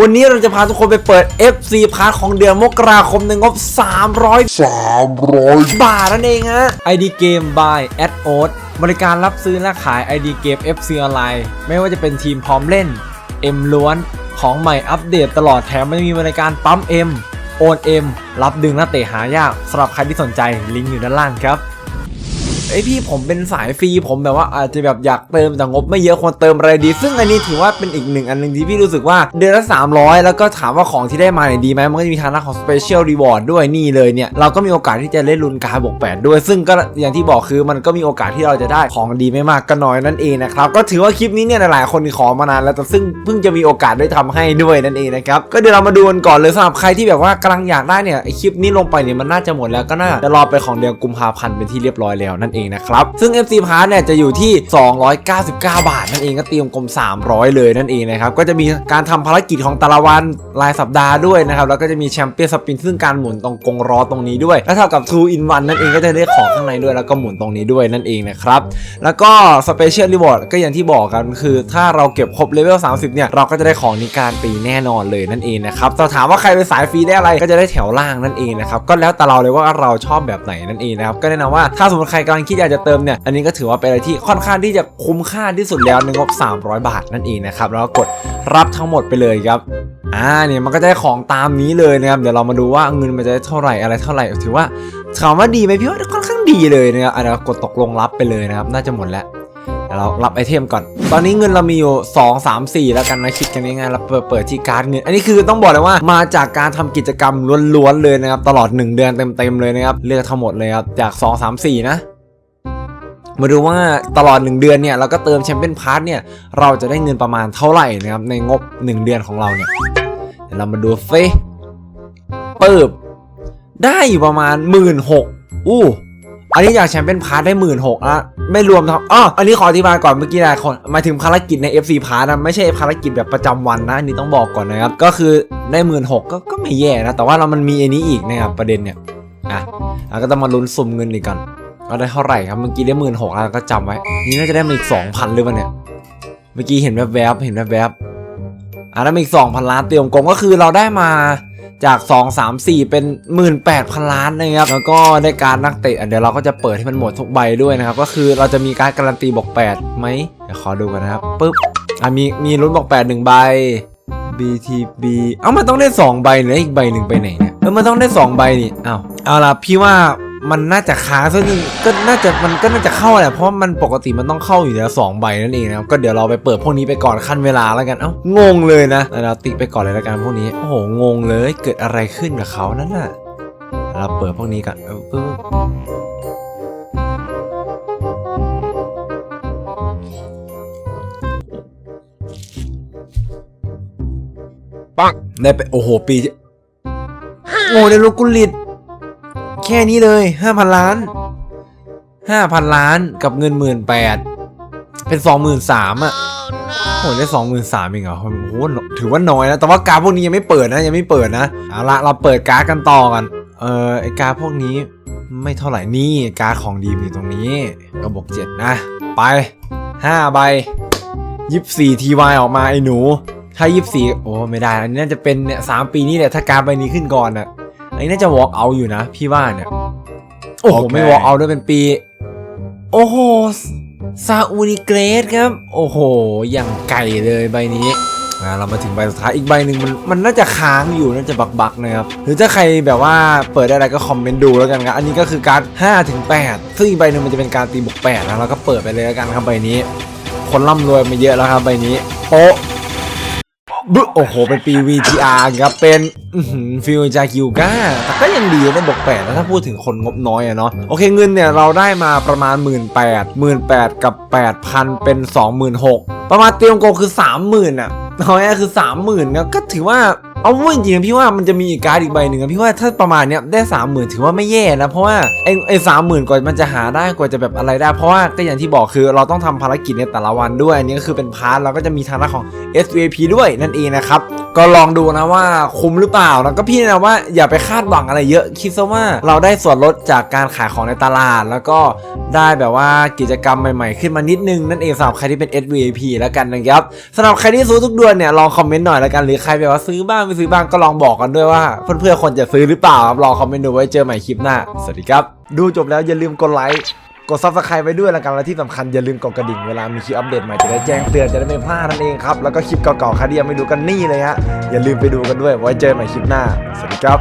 วันนี้เราจะพาทุกคนไปเปิด FC พาร์ทของเดือนมกราคมในงบ 300 300 บาทนั่นเองฮะ ID Game by a d o บริการรับซื้อและขาย ID Game FC ออนไลน์ ไม่ว่าจะเป็นทีมพร้อมเล่น M ล้วนของใหม่อัปเดตตลอดแถมมันยังมีบริการปั๊ม M โอน M รับดึงนักเตะหายากสำหรับใครที่สนใจลิงก์อยู่ด้านล่างครับ ไอยพี่ผมเป็นสายฟรีผมแบบว่าอาจจะแบบอยากเติมแต่งบไม่เยอะควรเติมอะไรดี ซึ่งอันนี้ถือว่าเป็นอีกหนึ่งอันหนึ่งที่พี่รู้สึกว่าเดือนละ300 แล้วก็ถามว่าของที่ได้มาเนี่ยดีไหมมันก็จะมีทางด้านของ Special Reward ด้วยนี่เลยเนี่ยเราก็มีโอกาสที่จะเล่นลุนการบวก8ด้วย ซึ่งก็อย่างที่บอกคือมันก็มีโอกาสที่เราจะได้ของดีไม่มากก็น้อยนั่นเองนะครับก็ถือว่าคลิปนี้เนี่ยหลายๆคนขอมานานแล้วแต่ซึ่งเพิ่งจะมีโอกาสได้ทำให้ด้วยนั่นเองนะครับก็เดี๋ยวเรามาดูกันก่อนเลยสำหรับใครที่แบบว่ากำลังอยากได้เนี่ยคลิปนี้ลงไปเนี่ยมันน่าจะหมดแล้วก็น่าจะรอไปของเดือนกุมภาพันธ์เป็นที่เรียบร้อยแล้วนั่นเองนะครับซึ่ง FC Pass เนี่ยจะอยู่ที่ 299 บาท นั่นเองก็ตีมกลม 300 เลยนั่นเองนะครับก็จะมีการทำภารกิจของแต่ละวันรายสัปดาห์ด้วยนะครับแล้วก็จะมีแชมเปี้ยนสปินซึ่งการหมุนตรงกรงล้อตรงนี้ด้วยและเท่ากับ 2 in 1 นั่นเองก็จะได้ของข้างในด้วยแล้วก็หมุนตรงนี้ด้วยนั่นเองนะครับแล้วก็ Special Reward ก็อย่างที่บอกกันคือถ้าเราเก็บครบเลเวล 30 เนี่ยเราก็จะได้ของในการปีแน่นอนเลยนั่นเองนะครับแต่ถามว่าใครเป็นสายฟรีได้อะไรก็จะได้แถวล่างนั่นเองนะครับก็แล้วแต่เราเลยว่าเราชอบแบบไหนนั่นเองนะครับก็แนะนำว่าถ้าสมมติใครกำลังคิดอยากจะเติมเนี่ยอันนี้ก็ถือว่าเป็นอะไรที่ค่อนข้างที่จะคุ้มค่าที่สุดแล้วในงบ 300 บาทนั่นเองนะครับแล้วก็กดรับทั้งหมดไปเลยครับอ่าเนี่ยมันก็จะได้ของตามนี้เลยนะครับเดี๋ยวเรามาดูว่าเงินมันจะได้เท่าไหร่อะไรเท่าไหร่ถือว่าถามว่าดีไหมพี่ว่าค่อนข้างดีเลยนะครับอะเดี๋ยวกดตกลงรับไปเลยนะครับน่าจะหมดแล้วเรารับไอเทมก่อน ตอนนี้เงินเรามีอยู่ 2 3 4 แล้วกันนะคิดกันง่ายๆเราเปิดเปิดที่การ์ดเงิน อันนี้คือต้องบอกเลยว่ามาจากการทำกิจกรรมล้วนๆเลยนะครับ ตลอด 1 เดือนเต็มๆเลยนะครับ เลือกทั้งหมดเลยครับ จาก 2 3 4 นะ มาดูว่าตลอด 1 เดือนเนี่ยเราก็เติมแชมเปี้ยนพาร์ทเนี่ยเราจะได้เงินประมาณเท่าไหร่นะครับในงบ 1 เดือนของเราเนี่ยเดี๋ยวเรามาดูเฟเปิบได้อยู่ประมาณ 1 6ื่นหกอู้อันนี้อยากแชมเปี้ยนพาร์ทได้หมื่นหกอะไม่รวมทั้งอ๋ออันนี้ขออธิบายก่อนเมื่อกี้นะคนมาถึงภารกิจใน FC พาร์ทนะไม่ใช่ภารกิจแบบประจำวันนะนนี้ต้องบอกก่อนนะครับ ก็คือได้หมื่นหกก็ก็ไม่แย่นะ แต่ว่าเรามันมีอันนี้อีกนะครับประเด็นเนี่ยอะเราก็ต้องมาลุ้นสุ่มเงินอีกก่อน เราได้เท่าไหร่ครับเมื่อกี้ได้หมื่นหกแล้วก็จำไว้ นี่น่าจะได้มาอีกสองพันหรือเปล่าเนี่ย เมื่อกี้เห็นแวบๆเห็นแวบๆอะแล้วมาอีกสองพันล้านเตรียมกลมก็คือเราได้มาจาก 2 3 4 เป็น 18,000 ล้านนะครับ แล้วก็ได้การนักเตะเดี๋ยวเราก็จะเปิดให้มันหมดทุกใบด้วยนะครับ ก็คือเราจะมีการการันตีบอก 8 ไหมเดี๋ยวขอดูกันนะครับปึ๊บอะมีมีลุ้นบอก 8 1 ใบ BTB เอ้ามันต้องได้ 2 ใบเหรืออีกใบหนึ่งไปไหนเนี่ยเออมันต้องได้ 2 ใบนี่อ้าวเอาล่ะพี่ว่า มันน่าจะค้าซะนึงก็น่าจะมันก็น่าจะเข้าแหละเพราะมันปกติมันต้องเข้าอยู่แล้วสองใบนั่นเองนะครับก็เดี๋ยวเราไปเปิดพวกนี้ไปก่อนขั้นเวลาแล้วกันเอ้างงเลยนะเราติไปก่อนเลยแล้วกันพวกนี้โอ้โหงงเลยเกิดอะไรขึ้นกับเขานั่นน่ะเราเปิดพวกนี้ก่อนปึ๊บปังได้ไปโอ้โหปีโง่ในลูกกุลิต แค่นี้เลยห้าพันล้านห้าพันล้านกับเงินหมื่นแปดเป็นสองหมื่นสามอะโอ้ได้สองหมื่นสามเองเหรอโอ้โหถือว่าน้อยนะแต่ว่าการพวกนี้ยังไม่เปิดนะยังไม่เปิดนะเอาละเราเปิดการ์ดกันต่อกันเออไอการพวกนี้ไม่เท่าไหร่นี่การของดีมีตรงนี้ก็บอกเจ็ดนะ ไปห้าใบยี่สี่ทีวายออกมาไอ้หนู ถ้ายี่สี่โอ้ไม่ได้อันนี้น่าจะเป็นเนี่ยสามปีนี้แหละถ้าการใบนี้ขึ้นก่อนอะ นนี้น่าจะ walk out อยู่นะ พี่ว่าเนี่ย โอ้โหโอเคไม่ walk out ด้วยเป็นปี โอ้โหซาอูนิเกรสครับ โอ้โห อย่างไก่เลยใบนี้อ่าเรามาถึงใบสุดท้ายอีกใบหนึ่งมันมันน่าจะค้างอยู่น่าจะบักบักๆนะครับ หรือถ้าใครแบบว่าเปิดได้อะไรก็คอมเมนต์ดูแล้วกันครับอันนี้ก็คือการด5ถึง8ซึ่งอีกใบหนึ่งมันจะเป็นการตีบวก8นะเราก็เปิดไปเลยแล้วกันครับใบนี้ คนร่ำรวยมาเยอะแล้วครับใบนี้โป๊ะ บึโอ้โห เป็นปี VTR ครับเป็นฟิลจากิวก้าแต่ก็ยังดีนะบอกแปดนะถ้าพูดถึงคนงบน้อยอะเนาะโอเคเงินเนี่ย เราได้มาประมาณ 1 8 0 0 0 1 8กับ 8,000 เป็น 26,000 ประมาณเตรียมโกคือ 30,000อะน้อยอะคือ 30,000นะก็ถือว่า เอาพูดจริงๆพี่ว่ามันจะมีอีกการ์ดอีกใบหนึ่งพี่ว่าถ้าประมาณเนี้ยได้สามหมื่นถือว่าไม่แย่นะเพราะว่าไอ้ไอ้สามหมื่นกว่ามันจะหาได้กว่าจะแบบอะไรได้ เพราะว่าก็อย่างที่บอกคือเราต้องทำภารกิจในแต่ละวันด้วยอันนี้ก็คือเป็นพาร์ทเราก็จะมีทางด้านของ SVP ด้วยนั่นเองนะครับก็ลองดูนะว่าคุ้มหรือเปล่าแล้วก็พี่แนะนำว่าอย่าไปคาดหวังอะไรเยอะ คิดซะว่าเราได้ส่วนลดจากการขายของในตลาด แล้วก็ได้แบบว่ากิจกรรมใหม่ๆ ขึ้นมานิดนึงนั่นเองสำหรับใครที่เป็น SVP แล้วกันนะครับสำหรับใครที่ซื้อทุกเดือนเนี่ยลองคอมเมนต์หน่อยแล้วกันหรือใครแบบว่าซื้อบ้างไปซื้อบ้างก็ลองบอกกันด้วยว่าเพื่อนๆคนจะซื้อหรือเปล่าครับรอคอมเมนต์ดูไว้เจอใหม่คลิปหน้า สวัสดีครับ ดูจบแล้วอย่าลืมกดไลค์กดซับสไครต์ไว้ด้วยละกันและที่สำคัญอย่าลืมกดกระดิ่งเวลามีคลิปอัปเดตใหม่จะได้แจ้งเตือนจะได้ไม่พลาดนั่นเองครับแล้วก็คลิปเก่าๆใครที่ยังไม่ดูกันนี่เลยฮะอย่าลืมไปดูกันด้วยไว้เจอใหม่คลิปหน้าสวัสดีครับ